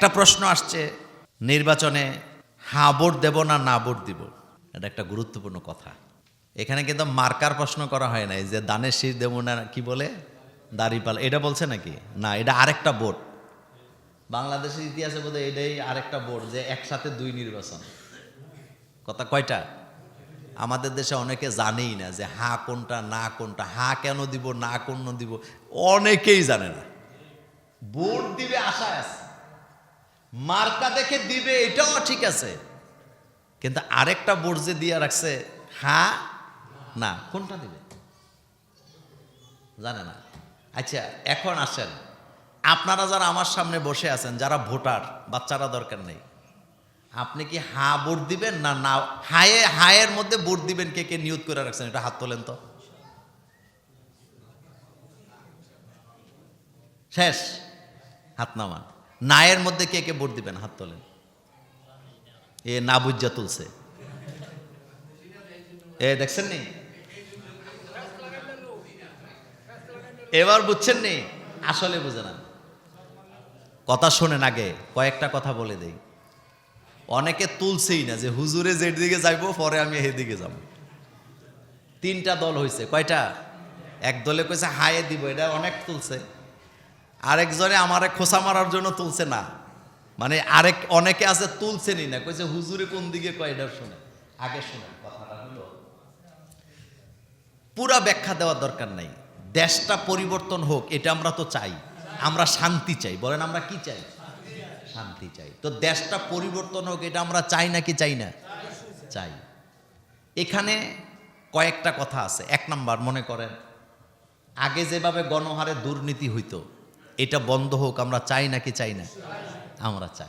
একটা প্রশ্ন আসছে, নির্বাচনে হ্যাঁ ভোট দেব না না ভোট দিব? এটা একটা গুরুত্বপূর্ণ কথা। এখানে কিন্তু মার্কার প্রশ্ন করা হয় নাই যে দানের শীষ দেব না কি বলে? দাঁড়িপাল এটা বলছে নাকি? না, এটা আরেকটা ভোট। বাংলাদেশের ইতিহাসে বোধহয় এটাই আরেকটা ভোট যে একসাথে দুই নির্বাচন। কথা কয়টা? আমাদের দেশে অনেকে জানেই না যে হা কোনটা, না কোনটা, হা কেন দিব, না কোন দিব, অনেকেই জানে না। ভোট দিবে আশায় আছে। মার্কা দেখে দিবে, এটাও ঠিক আছে। কিন্তু আরেকটা বোর্ড যে দিয়ে রাখছে, হা? না, কোনটা দিবে? জানে না। আচ্ছা এখন আসেন। আপনারা যারা আমার সামনে বসে আছেন, যারা ভোটার, বাচ্চারা দরকার নেই। আপনি কি হা ভোট দিবেন না না? হায়ে, হায়ের মধ্যে ভোট দিবেন কে কে নিয়োগ করে রাখছেন? এটা হাত তোলেন তো। শেষ। হাত নামান। নায়ের মধ্যে কে কে ভোট দিবেন? হাত তোলেন। এ না বুঝা তুলছে। এ দেখছেন নি? এবার বুঝছেন নি? আসলে বুঝে না। কথা শোনেন আগে, কয়েকটা কথা বলে দেই। অনেকে তুলছেই না যে হুজুরে যেদিকে যাইবো, পরে আমি এদিকে যাব। তিনটা দল হয়েছে কয়টা? এক দলে কইছে, হায়ে দিব, এটা অনেক তুলছে। আরেকজনে আমারে খোসা মারার জন্য তুলছে না। মানে আরেক, অনেকে আছে তুলছেনই না। কইছে, হুজুরে কোন দিকে কয়? এটা শুনে। আগে শুনে কথাটা হলো, পুরা ব্যাখ্যা দেওয়ার দরকার নাই। দেশটা পরিবর্তন হোক, এটা আমরা তো চাই। আমরা শান্তি চাই। বলেন, আমরা কি চাই? শান্তি চাই। তো দেশটা পরিবর্তন হোক, এটা আমরা চাই নাকি চাই না? চাই। এখানে কয়েকটা কথা আছে। এক নাম্বার, মনে করেন, আগে যেভাবে গণহারে দুর্নীতি হইতো এটা বন্ধ হোক, আমরা চাই নাকি চাই না? আমরা চাই।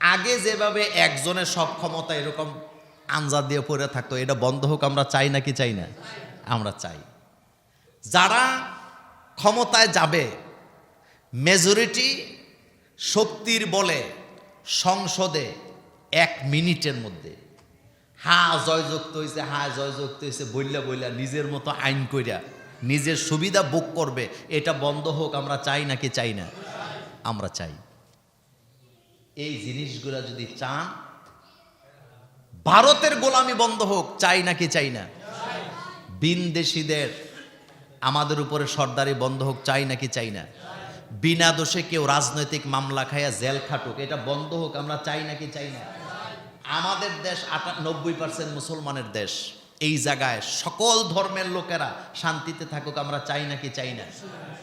আগে যেভাবে একজনের সব ক্ষমতা এরকম আঞ্জা দিয়ে পড়ে থাকতো, এটা বন্ধ হোক, আমরা চাই নাকি চাই না? আমরা চাই। যারা ক্ষমতায় যাবে মেজরিটি শক্তির বলে সংসদে এক মিনিটের মধ্যে, হা জয়যুক্ত হয়েছে হা জয়যুক্ত হয়েছে বইলা বইলা নিজের মতো আইন কইরা নিজের সুবিধা ভোগ করবে, এটা বন্ধ হোক, আমরা চাই নাকি চাই না? আমরা চাই। এই জিনিসগুলা যদি চান, ভারতের গোলামি বন্ধ হোক, চাই নাকি চাই না? বিনদেশিদের, আমাদের উপরে সর্দারি বন্ধ হোক, চাই নাকি চাই না? বিনা দোষে কেউ রাজনৈতিক মামলা খাইয়া জেল খাটুক, এটা বন্ধ হোক, আমরা চাই নাকি চাই না? আমাদের দেশ আটানব্বই পার্সেন্ট মুসলমানের দেশ। এই জায়গায় সকল ধর্মের লোকেরা শান্তিতে থাকুক, আমরা চাই নাকি চাই না?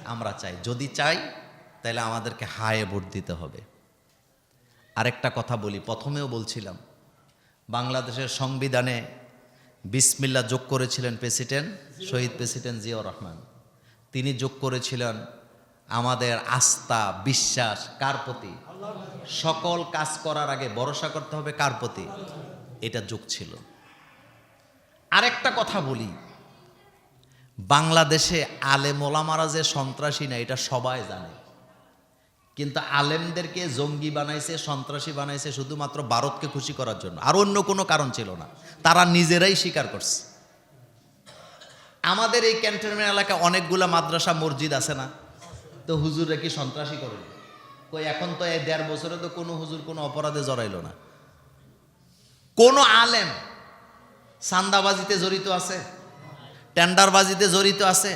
আমরা চাই। যদি চাই, তাহলে আমাদেরকে হায়ে ভোট দিতে হবে। আরেকটা কথা বলি, প্রথমেও বলছিলাম, বাংলাদেশের সংবিধানে বিসমিল্লা যোগ করেছিলেন প্রেসিডেন্ট, শহীদ প্রেসিডেন্ট জিয়াউর রহমান। তিনি যোগ করেছিলেন আমাদের আস্থা, বিশ্বাস, কার প্রতি? সকল কাজ করার আগে ভরসা করতে হবে কার প্রতি? এটা যোগ ছিল। আরেকটা কথা বলি। বাংলাদেশে আলেম ওলামারা যে সন্ত্রাসী না, এটা সবাই জানে। কিন্তু আলেমদেরকে জঙ্গি বানাইছে, সন্ত্রাসী বানাইছে শুধুমাত্র ভারতকে খুশি করার জন্য। আর অন্য কোনো কারণ ছিল না। তারা নিজেরাই স্বীকার করছে। আমাদের এই ক্যান্টনমেন্ট এলাকায় অনেকগুলা মাদ্রাসা, মসজিদ আছে না? তো হুজুরে কি সন্ত্রাসী করে? কই, এখন তো এই দেড় বছরে তো কোনো হুজুর কোনো অপরাধে জড়াইলো না। কোনো আলেম সান্দাবাজিতে জড়িত আছে, টেন্ডারবাজিতে জড়িত আছে,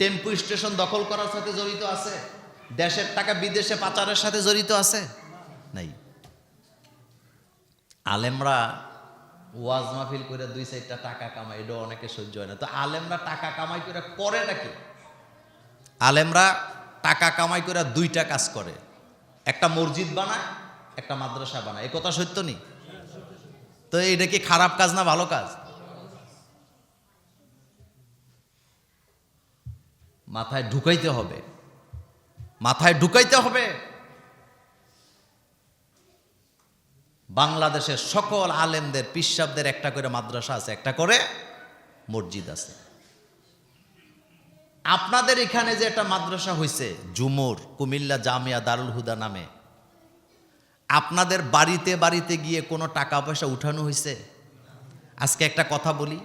টেম্পু স্টেশন দখল করার সাথে জড়িত আছে, দেশের টাকা বিদেশে পাচারের সাথে জড়িত আছে? নাই। আলেমরা ওয়াজ মাহফিল করে দুই চারটা টাকা কামাই এটাও অনেকে সহ্য হয় না। তো আলেমরা টাকা কামাই করে করে নাকি? আলেমরা টাকা কামাই করে দুইটা কাজ করে, একটা মসজিদ বানায়, একটা মাদ্রাসা বানায়। এ কথা সত্য নেই তো এটা কি খারাপ কাজ না ভালো কাজ? মাথায় ঢুকাইতে হবে। মাথায় ঢুকাইতে হবে। বাংলাদেশের সকল আলেমদের পিসাবদের একটা করে মাদ্রাসা আছে, একটা করে মসজিদ আছে। আপনাদের এখানে যে একটা মাদ্রাসা হয়েছে জুমুর কুমিল্লা জামিয়া দারুল হুদা নামে। আপনাদের বাড়িতে বাড়িতে গিয়ে কোনো টাকা পয়সা উঠানো হয়েছে? আজকে একটা কথা বলি।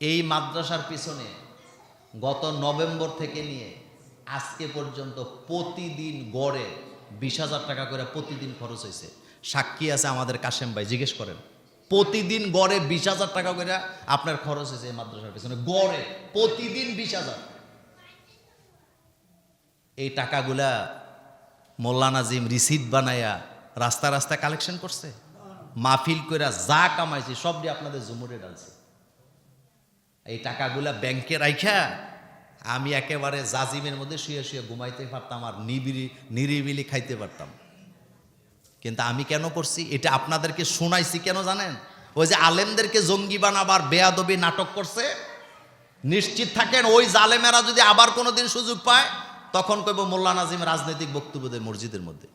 এই মাদ্রাসার পিছনে গত নভেম্বর থেকে নিয়ে আজকে পর্যন্ত প্রতিদিন গড়ে বিশ হাজার টাকা করে প্রতিদিন খরচ হয়েছে। সাক্ষী আছে আমাদের কাশেম ভাই, জিজ্ঞেস করেন। প্রতিদিন গড়ে বিশ হাজার টাকা করে আপনার খরচ হয়েছে এই মাদ্রাসার পিছনে। গড়ে প্রতিদিন বিশ হাজার। এই টাকাগুলা মোল্লা নাজিম রিসিট বানায়া রাস্তা রাস্তা কালেকশন করছে। মাহফিল কইরা যা কামাইছে সব দিয়ে আপনাদের জুমুরে ডালছে এই টাকাগুলা ব্যাংকে রাইখা আমি একেবারে জাজিমের মধ্যে শুয়ে শুয়ে ঘুমাইতে পারতাম আর নিবিড়ি নিরিবিলি খাইতে পারতাম। কিন্তু আমি কেন করছি? এটা আপনাদেরকে শোনাইছি কেন জানেন? ওই যে আলেমদেরকে জঙ্গি বানাবার বেয়াদবি নাটক করছে। নিশ্চিত থাকেন ওই জালেমেরা যদি আবার কোনোদিন সুযোগ পায় তখন কইব মোল্লা নাজিম রাজনৈতিক বক্তব্য দেয় মসজিদের মধ্যে।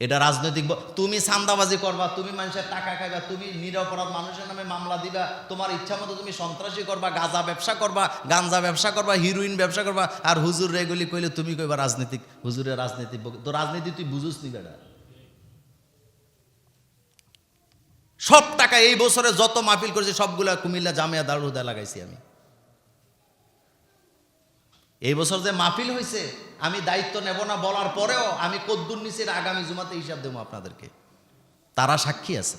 এটা রাজনৈতিক তুমি সান্দাবাজি করবা, তুমি মানুষের টাকা খাইবা, তুমি নিরপরাধ মানুষের নামে মামলা দিবা, তোমার ইচ্ছা মতো তুমি সন্ত্রাসী করবা, গাঁজা ব্যবসা করবা গাঞ্জা ব্যবসা করবা হিরোইন ব্যবসা করবা, আর হুজুর রেগুলি কইলে তুমি কইবা রাজনৈতিক, হুজুরের রাজনীতিক বক- তো রাজনীতি তুই বুঝুস নি বেটা। সব টাকা এই বছরে যত মাহফিল করেছি, সবগুলা কুমিল্লা জামিয়া দারুদা লাগাইছি আমি। এই বছর যে মাহফিল হয়েছে, আমি দায়িত্ব নেব না বলার পরেও আমি কদ্দুর নিচের আগামী জুমাতে হিসাব দেবো আপনাদেরকে। তারা সাক্ষী আছে।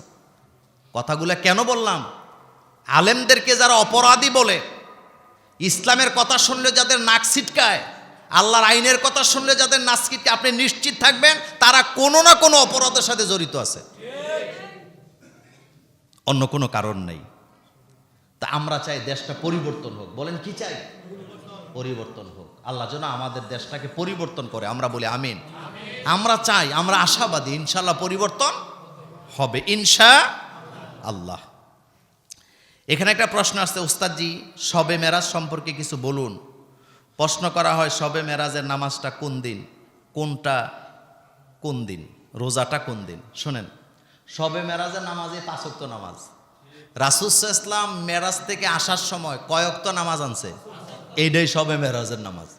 কথাগুলো কেন বললাম? আলেমদেরকে যারা অপরাধী বলে, ইসলামের কথা শুনলে যাদের নাক ছিটকায়, আল্লাহর আইনের কথা শুনলে যাদের নাক ছিটকায়, আপনি নিশ্চিত থাকবেন তারা কোনো না কোনো অপরাধের সাথে জড়িত আছে। অন্য কোনো কারণ নেই। তা আমরা চাই দেশটা পরিবর্তন হোক। বলেন, কি চাই? পরিবর্তন হোক। আল্লাহ যেন আমাদের দেশটাকে পরিবর্তন করে। আমরা বলি আমিন। আমরা চাই, আমরা আশাবাদী ইনশাল্লাহ পরিবর্তন হবে। ইনশা আল্লাহ এখানে একটা প্রশ্ন আসছে, উস্তাদজি সবে মেরাজ সম্পর্কে কিছু বলুন। প্রশ্ন করা হয় সবে মেরাজের নামাজটা কোন দিন? কোনটা কোন দিন? রোজাটা কোন দিন? শোনেন সবে মেরাজের নামাজে। পাঁচক্ত নামাজ রাসুসা ইসলাম মেরাজ থেকে আসার সময় কয়ক্ত নামাজ আনছে? এইটাই সবে মেরাজের নামাজ।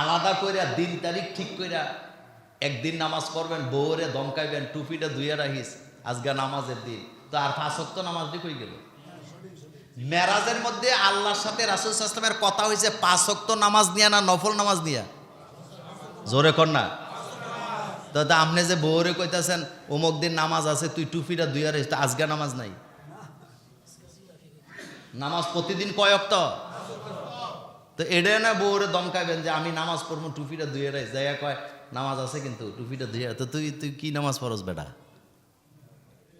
আলাদা কইরা দিন তারিখ ঠিক কইরা একদিন নামাজ পড়বেন, বউরে দমকাইবেন, টুপিটা ধুয়ে রাখিস আজকে নামাজের দিন। তো আর পাঁচক্ত নামাজটি কই গেল? মেরাজের মধ্যে আল্লাহর সাথে রাসুল ইসলামের কথা হয়েছে পাঁচক্ত নামাজ নিয়া না নফল নামাজ নিয়া? জোরে কর না। তো আপনি যে বউরে কইতাছেন, অমুক দিন নামাজ আছে, তুই টুপিটা দুইয়া রইস তা আজকে নামাজ নাই। নামাজ প্রতিদিন কয়ক্ত তো এটা না বউরে দমকাইবেন যে আমি নামাজ পড়ব টুপিটা ধুয়ে রাইস। জায়গা কয়, নামাজ আছে কিন্তু, টুপিটা ধুয়ে তো তুই তুই কি নামাজ পড়স বেটা?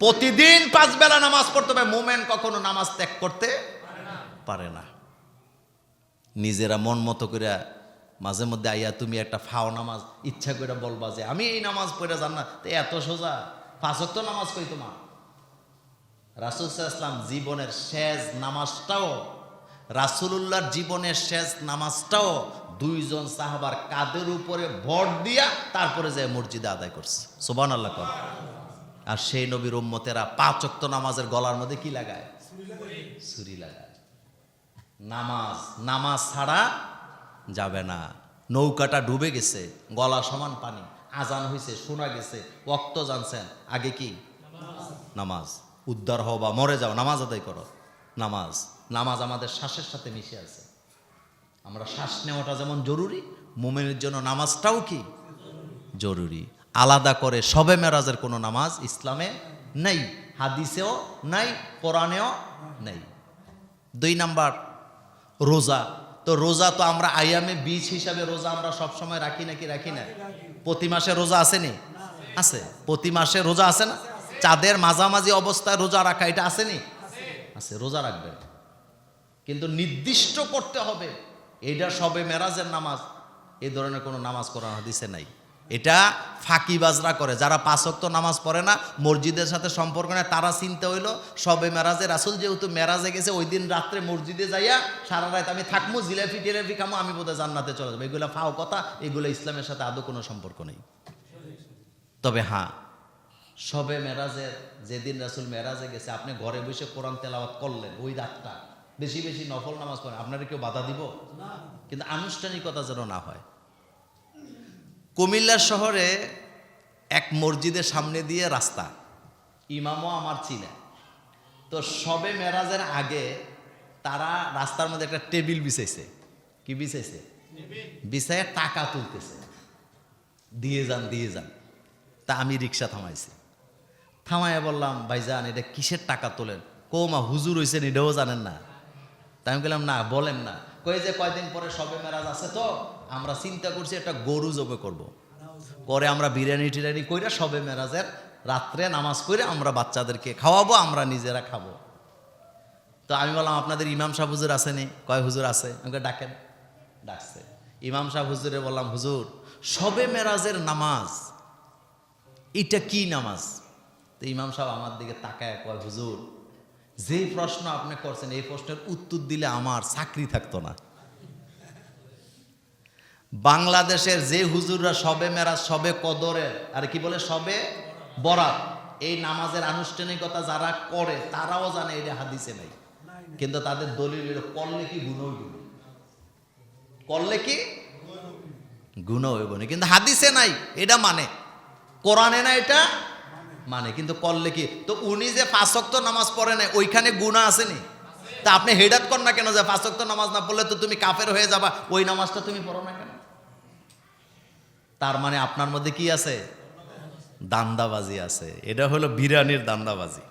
প্রতিদিন পাঁচ বেলা নামাজ পড়তে হবে। মোমেন কখনো নামাজ ত্যাগ করতে পারে না। নিজেরা মন মতো করে মাঝে মধ্যে আইয়া তুমি একটা ফাও নামাজ ইচ্ছা করে বলবা যে, আমি এই নামাজ পড়ে জান না। তো এত সোজা? পাঁচক তো নামাজ কই তোমার? রাসুল ইসলাম জীবনের শেষ নামাজটাও রাসুলুল্লাহর জীবনের শেষ নামাজটাও দুইজন সাহাবার কাদের উপরে ভর দিয়া তারপরে যে মসজিদে আদায় করছে। সোবান আল্লাহ কর। আর সেই নবীর উম্মতেরা পাঁচ অক্ত নামাজের গলার মধ্যে কি লাগায়? ছুরি লাগায়। নামাজ নামাজ ছাড়া যাবে না। নৌকাটা ডুবে গেছে, গলা সমান পানি, আজান হয়েছে শোনা গেছে ওক্ত জানছেন, আগে কি? নামাজ। উদ্ধার হও বা মরে যাও, নামাজ আদায় করো। নামাজ। নামাজ আমাদের শ্বাসের সাথে মিশে আছে। আমরা শ্বাস নেওয়াটা যেমন জরুরি, মোমেনের জন্য নামাজটাও কি জরুরি। আলাদা করে সবে মেরাজের কোনো নামাজ ইসলামে নেই, হাদিসেও নাই, কোরআনেও নেই। দুই নাম্বার, রোজা। তো রোজা তো আমরা আইয়ামে বীজ হিসাবে রোজা আমরা সব সময় রাখি নাকি রাখি না? প্রতি মাসে রোজা আছে নি? আছে। প্রতি মাসে রোজা আছে না? চাঁদের মাঝামাঝি অবস্থায় রোজা রাখা, এটা আছে নি? আছে, রোজা রাখবেন। কিন্তু নির্দিষ্ট করতে হবে এটা সবে মেরাজের নামাজ। এই ধরনের কোনো নামাজ কোরআন হাদিসে নাই। এটা ফাঁকিবাজরা করে, যারা পাঁচক্ত নামাজ পড়ে না, মসজিদের সাথে সম্পর্ক নেই, তারা চিন্তা হইল, সবে মেরাজে, রাসুল যেহেতু মেরাজে গেছে, ওই দিন রাত্রে মসজিদে যাইয়া সারা রাত আমি থাকব জিলাপি টিলাপি খামো, আমি বোধহয় জান্নাতে চলে যাব। এগুলো ফাও কথা, এগুলো ইসলামের সাথে আদৌ কোনো সম্পর্ক নেই। তবে হ্যাঁ সবে মেরাজের যেদিন রাসুল মেরাজে গেছে, আপনি ঘরে বসে কোরআন তেলাওয়াত করলেন, ওই রাতটা। বেশি বেশি নফল নামাজ পড়েন আপনারা কেউ বাধা দিব? কিন্তু আনুষ্ঠানিকতা যেন না হয়। কুমিল্লা শহরে এক মসজিদের সামনে দিয়ে রাস্তা। ইমামও আমার চিনে। তো সবে মেরাজের আগে তারা রাস্তার মধ্যে একটা টেবিল বিছাইছে। কি বিছাইছে? বিছায় টাকা তুলতেছে। দিয়ে যান দিয়ে যান। তা আমি রিক্সা থামাইছি। থামাইয়া বললাম, ভাইজান, এটা কিসের টাকা তোলেন? কৌমা হুজুর হয়েছেন এটাও জানেন না। তাই আমি বললাম না, বলেন না। কয়ে যে কয়দিন পরে সবে মেরাজ আছে তো, আমরা চিন্তা করছি একটা গরু জবে করব। পরে আমরা বিরিয়ানি টিরিয়ানি কইরা সবে মেরাজের রাত্রে নামাজ করে আমরা বাচ্চাদেরকে খাওয়াবো, আমরা নিজেরা খাব। তো আমি বললাম, আপনাদের ইমাম সাহেব হুজুর আসেনি কয়, হুজুর আছে। আমাকে ডাকেন। ডাকছে। ইমাম সাহেব হুজুরে বললাম, হুজুর, সবে মেরাজের নামাজ, এটা কি নামাজ? তো ইমাম সাহেব আমার দিকে তাকায় কয়, হুজুর, যেই প্রশ্ন আপনি করছেন, এই প্রশ্নের উত্তর দিলে আমার চাকরি থাকতো না। বাংলাদেশের যে হুজুররা সবে মেরাজ, সবে কদরের আর কি বলে, সবে বরাত, এই নামাজের আনুষ্ঠানিকতা যারা করে, তারাও জানে এটা হাদিসে নাই। কিন্তু তাদের দলিল করলে কি গুণ করলে কি গুণ হইব কিন্তু হাদিসে নাই, এটা মানে। কোরআনে না এটা মানে কিন্তু করলে কি? তো উনি যে ফাঁসক্ত নামাজ পড়ে নাই, ওইখানে গুণা আসেনি? তা আপনি হেডাত কর না কেন যে ফাঁসক্ত নামাজ না পড়লে তো তুমি কাফের হয়ে যাবা? ওই নামাজটা তুমি পড়ো না কেন? তার মানে আপনার মধ্যে কি আছে? দান্দাবাজি আছে। এটা হলো বিরিয়ানির দান্দাবাজি।